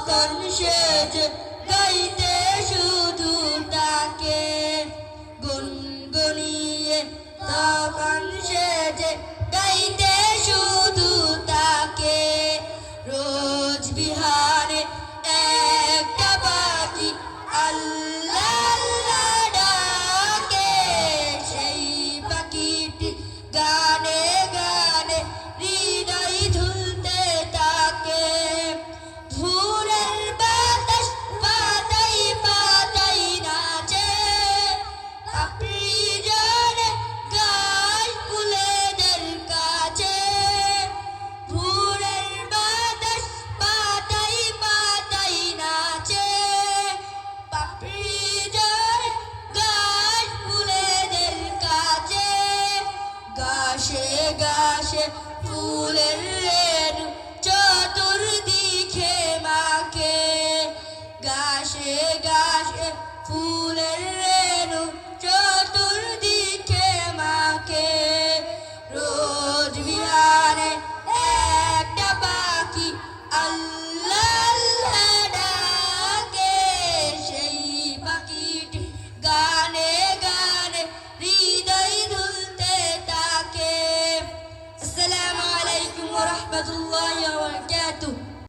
bakarmış Ece Gayet ফুলের রেণু চতুর্দিকে মাকে গাছে গাছে ফুলের রেণু